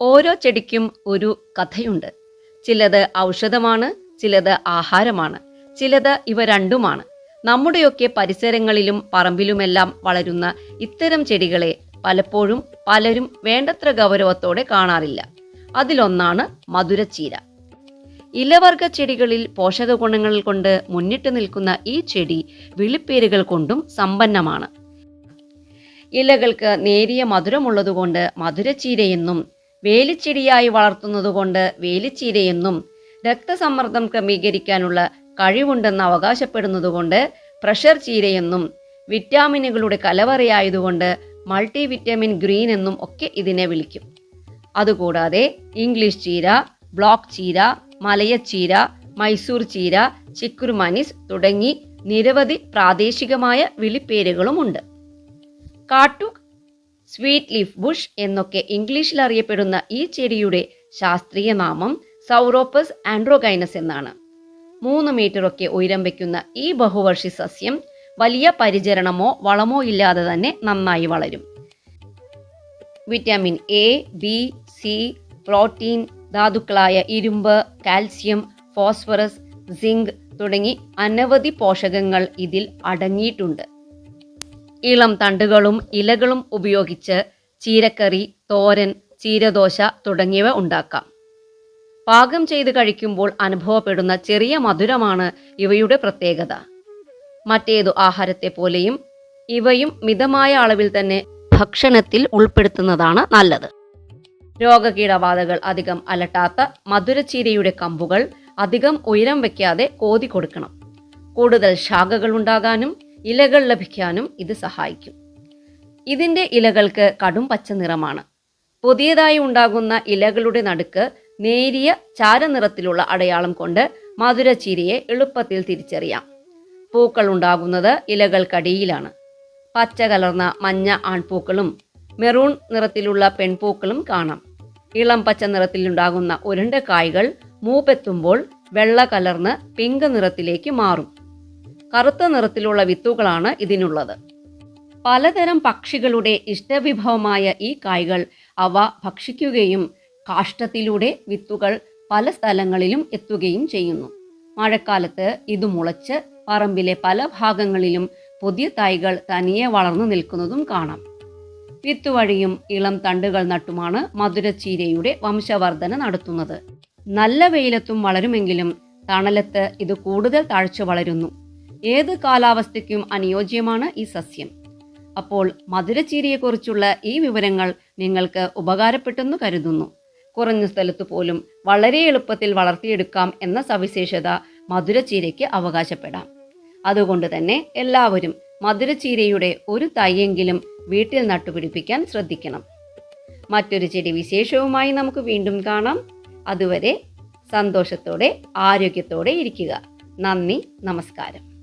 ഓരോ ചെടിക്കും ഒരു കഥയുണ്ട്. ചിലത് ഔഷധമാണ് ചിലത് ആഹാരമാണ് ചിലത് ഇവ രണ്ടുമാണ്. നമ്മുടെയൊക്കെ പരിസരങ്ങളിലും പറമ്പിലുമെല്ലാം വളരുന്ന ഇത്തരം ചെടികളെ പലപ്പോഴും പലരും വേണ്ടത്ര ഗൗരവത്തോടെ കാണാറില്ല. അതിലൊന്നാണ് മധുരച്ചീര. ഇലവർഗ ചെടികളിൽ പോഷക ഗുണങ്ങൾ കൊണ്ട് മുന്നിട്ട് നിൽക്കുന്ന ഈ ചെടി വിളിപ്പേരുകൾ കൊണ്ടും സമ്പന്നമാണ്. ഇലകൾക്ക് നേരിയ മധുരമുള്ളതുകൊണ്ട് മധുരച്ചീരയെന്നും വേലിച്ചെടിയായി വളർത്തുന്നതുകൊണ്ട് വേലിച്ചീരയെന്നും രക്തസമ്മർദ്ദം ക്രമീകരിക്കാനുള്ള കഴിവുണ്ടെന്ന് അവകാശപ്പെടുന്നതുകൊണ്ട് പ്രഷർ ചീരയെന്നും വിറ്റാമിനുകളുടെ കലവറയായതുകൊണ്ട് മൾട്ടി വിറ്റാമിൻ ഗ്രീൻ എന്നും ഒക്കെ ഇതിനെ വിളിക്കും. അതുകൂടാതെ ഇംഗ്ലീഷ് ചീര ബ്ലോക്ക് ചീര മലയച്ചീര മൈസൂർ ചീര ചിക്കുർമാനിസ് തുടങ്ങി നിരവധി പ്രാദേശികമായ വിളിപ്പേരുകളുമുണ്ട്. കാട്ടുക് സ്വീറ്റ് ലീഫ് ബുഷ് എന്നൊക്കെ ഇംഗ്ലീഷിൽ അറിയപ്പെടുന്ന ഈ ചെടിയുടെ ശാസ്ത്രീയ നാമം സൗറോപ്പസ് ആൻഡ്രോഗൈനസ് എന്നാണ്. മൂന്ന് മീറ്ററൊക്കെ ഉയരം വയ്ക്കുന്ന ഈ ബഹുവർഷി സസ്യം വലിയ പരിചരണമോ വളമോ ഇല്ലാതെ തന്നെ നന്നായി വളരും. Vitamin A B C protein ധാതുക്കളായ ഇരുമ്പ് കാൽസ്യം ഫോസ്ഫറസ് സിങ്ക് തുടങ്ങി അനവധി പോഷകങ്ങൾ ഇതിൽ അടങ്ങിയിട്ടുണ്ട്. ഇളം തണ്ടുകളും ഇലകളും ഉപയോഗിച്ച് ചീരക്കറി തോരൻ ചീരദോശ തുടങ്ങിയവ ഉണ്ടാക്കാം. പാകം ചെയ്ത് കഴിക്കുമ്പോൾ അനുഭവപ്പെടുന്ന ചെറിയ മധുരമാണ് ഇവയുടെ പ്രത്യേകത. മറ്റേതു ആഹാരത്തെ പോലെയും ഇവയും മിതമായ അളവിൽ തന്നെ ഭക്ഷണത്തിൽ ഉൾപ്പെടുത്തുന്നതാണ് നല്ലത്. രോഗകീടബാധകൾ അധികം അലട്ടാത്ത മധുരച്ചീരയുടെ കമ്പുകൾ അധികം ഉയരം വയ്ക്കാതെ കോതി കൊടുക്കണം. കൂടുതൽ ശാഖകൾ ഉണ്ടാകാനും ഇലകൾ ലഭിക്കാനും ഇത് സഹായിക്കും. ഇതിന്റെ ഇലകൾക്ക് കടും പച്ച നിറമാണ്. പുതിയതായി ഉണ്ടാകുന്ന ഇലകളുടെ നടുക്ക് നേരിയ ചാരനിറത്തിലുള്ള അടയാളം കൊണ്ട് മധുരച്ചീരയെ എളുപ്പത്തിൽ തിരിച്ചറിയാം. പൂക്കൾ ഉണ്ടാകുന്നത് ഇലകൾക്കടിയിലാണ്. പച്ച കലർന്ന മഞ്ഞ ആൺപൂക്കളും മെറൂൺ നിറത്തിലുള്ള പെൺപൂക്കളും കാണാം. ഇളം പച്ച നിറത്തിലുണ്ടാകുന്ന ഉരുണ്ട കായ്കൾ മൂപ്പെത്തുമ്പോൾ വെള്ള കലർന്ന് പിങ്ക് നിറത്തിലേക്ക് മാറും. കറുത്ത നിറത്തിലുള്ള വിത്തുകളാണ് ഇതിനുള്ളത്. പലതരം പക്ഷികളുടെ ഇഷ്ടവിഭവമായ ഈ കായ്കൾ അവ ഭക്ഷിക്കുകയും കാഷ്ടത്തിലൂടെ വിത്തുകൾ പല സ്ഥലങ്ങളിലും എത്തുകയും ചെയ്യുന്നു. മഴക്കാലത്ത് ഇത് മുളച്ച് പറമ്പിലെ പല ഭാഗങ്ങളിലും പുതിയ തൈകൾ തനിയെ വളർന്നു നിൽക്കുന്നതും കാണാം. വിത്ത് വഴിയും ഇളം തണ്ടുകൾ നട്ടുമാണ് മധുരച്ചീരയുടെ വംശവർധന നടത്തുന്നത്. നല്ല വെയിലത്തും വളരുമെങ്കിലും തണലത്ത് ഇത് കൂടുതൽ താഴ്ച വളരുന്നു. ഏത് കാലാവസ്ഥയ്ക്കും അനുയോജ്യമാണ് ഈ സസ്യം. അപ്പോൾ മധുരച്ചീരയെക്കുറിച്ചുള്ള ഈ വിവരങ്ങൾ നിങ്ങൾക്ക് ഉപകാരപ്പെട്ടെന്ന് കരുതുന്നു. കുറഞ്ഞ സ്ഥലത്ത് പോലും വളരെ എളുപ്പത്തിൽ വളർത്തിയെടുക്കാം എന്ന സവിശേഷത മധുരച്ചീരയ്ക്ക് അവകാശപ്പെടാം. അതുകൊണ്ട് തന്നെ എല്ലാവരും മധുരച്ചീരയുടെ ഒരു തൈയെങ്കിലും വീട്ടിൽ നട്ടുപിടിപ്പിക്കാൻ ശ്രദ്ധിക്കണം. മറ്റൊരു ചെടി വിശേഷവുമായി നമുക്ക് വീണ്ടും കാണാം. അതുവരെ സന്തോഷത്തോടെ ആരോഗ്യത്തോടെ ഇരിക്കുക. നന്ദി നമസ്കാരം.